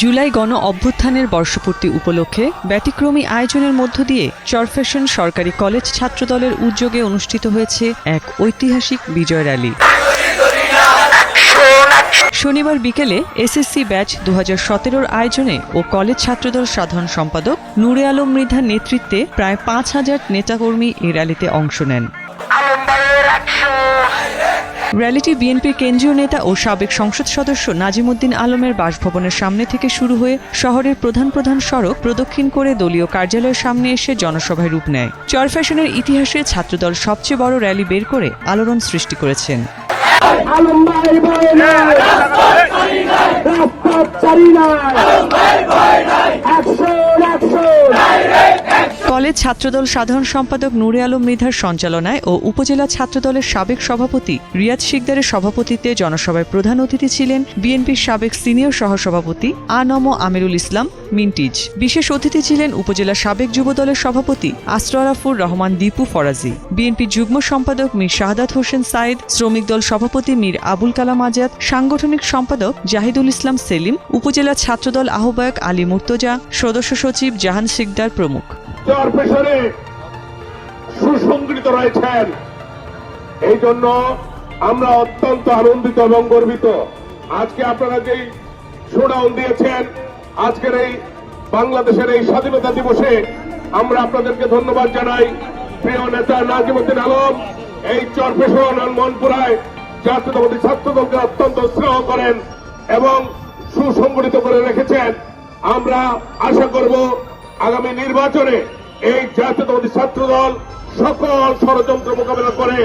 জুলাই গণ অভ্যুত্থানের বর্ষপূর্তি উপলক্ষে ব্যতিক্রমী আয়োজনের মধ্য দিয়ে চরফ্যাশন সরকারি কলেজ ছাত্রদলের উদ্যোগে অনুষ্ঠিত হয়েছে এক ঐতিহাসিক বিজয় র্যালি। শনিবার বিকেলে এসএসসি ব্যাচ দু হাজার আয়োজনে ও কলেজ ছাত্রদল সাধারণ সম্পাদক নূরে আলম মৃধার নেতৃত্বে প্রায় পাঁচ হাজার নেতাকর্মী এই র্যালিতে অংশ নেন। র্যালিটি বিএনপির কেন্দ্রীয় নেতা ও সাবেক সংসদ সদস্য নাজিমুদ্দিন আলমের বাসভবনের সামনে থেকে শুরু হয়ে শহরের প্রধান প্রধান সড়ক প্রদক্ষিণ করে দলীয় কার্যালয়ের সামনে এসে জনসভায় রূপ নেয়। চরফ্যাশনের ইতিহাসে ছাত্রদল সবচেয়ে বড় র্যালি বের করে আলোড়ন সৃষ্টি করেছেন। আলম ভাই রাজপথ চারি ছাত্রদল সাধারণ সম্পাদক নূরে আলম মৃধার সঞ্চালনায় ও উপজেলা ছাত্রদলের সাবেক সভাপতি রিয়াদ শিকদারের সভাপতিত্বে জনসভায় প্রধান অতিথি ছিলেন বিএনপির সাবেক সিনিয়র সহসভাপতি আনম আমিরুল ইসলাম মিন্টিজ। বিশেষ অতিথি ছিলেন উপজেলা সাবেক যুবদলের সভাপতি আসরারাফুর রহমান দীপু ফরাজি। বিএনপির যুগ্ম সম্পাদক মীর শাহাদাত হোসেন সাইদ শ্রমিক দল সভাপতি মীর আবুল কালাম আজাদ, সাংগঠনিক সম্পাদক জাহিদুল ইসলাম সেলিম, উপজেলা ছাত্রদল আহ্বায়ক আলী মুর্তজা, সদস্য সচিব জাহান শিকদার প্রমুখ। চর পেশনে সুসংগঠিত রয়েছেন। এই জন্য আমরা অত্যন্ত আনন্দিত এবং গর্বিত। আজকে আপনারা যেই শোডাউন দিয়েছেন, আজকের এই বাংলাদেশের এই স্বাধীনতা দিবসে আমরা আপনাদেরকে ধন্যবাদ জানাই। প্রিয় নেতা নাজিমুদ্দিন আলম, এই চর পেশন আর মনপুরায় জাতীয়তাবাদী ছাত্র দলকে অত্যন্ত স্নেহ করেন এবং সুসংগঠিত করে রেখেছেন। আমরা আশা করব আগামী নির্বাচনে এই জাতীয়তাবাদী ছাত্র দল সকল ষড়যন্ত্র মোকাবেলা করে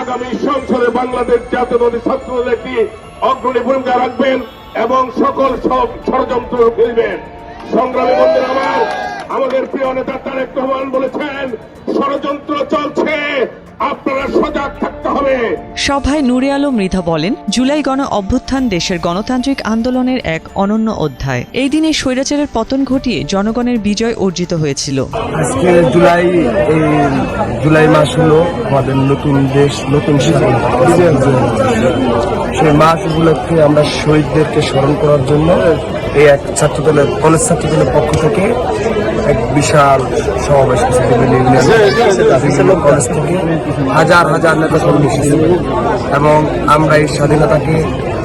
আগামী সংসদে বাংলাদেশ জাতীয়তাবাদী ছাত্র দল একটি অগ্রণী ভূমিকা রাখবেন এবং সকল সব ষড়যন্ত্র ফেলবেন সংগ্রামী মন্দির আমার আমাদের প্রিয় নেতা তারেক রহমান বলেছেন সভায় নূরে আলম মৃধা বলেন, জুলাই গণ অভ্যুত্থান দেশের গণতান্ত্রিক আন্দোলনের এক অনন্য অধ্যায়। এই দিনে স্বৈরাচারের পতন ঘটিয়ে জনগণের বিজয় অর্জিত হয়েছিল। আজকে জুলাই জুলাই মাস হলো আমাদের নতুন দেশ, নতুন সেই মাস উপলক্ষে আমরা শহীদদেরকে স্মরণ করার জন্য এই এক ছাত্রদলের, কলেজ ছাত্রদলের পক্ষ থেকে এক বিশাল সমাবেশ কলেজ থেকে হাজার হাজার নেতা কর্মী এবং আমরা এই স্বাধীনতাকে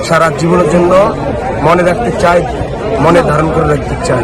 সারা জীবনের জন্য মনে রাখতে চাই, মনে ধারণ করে রাখতে চাই।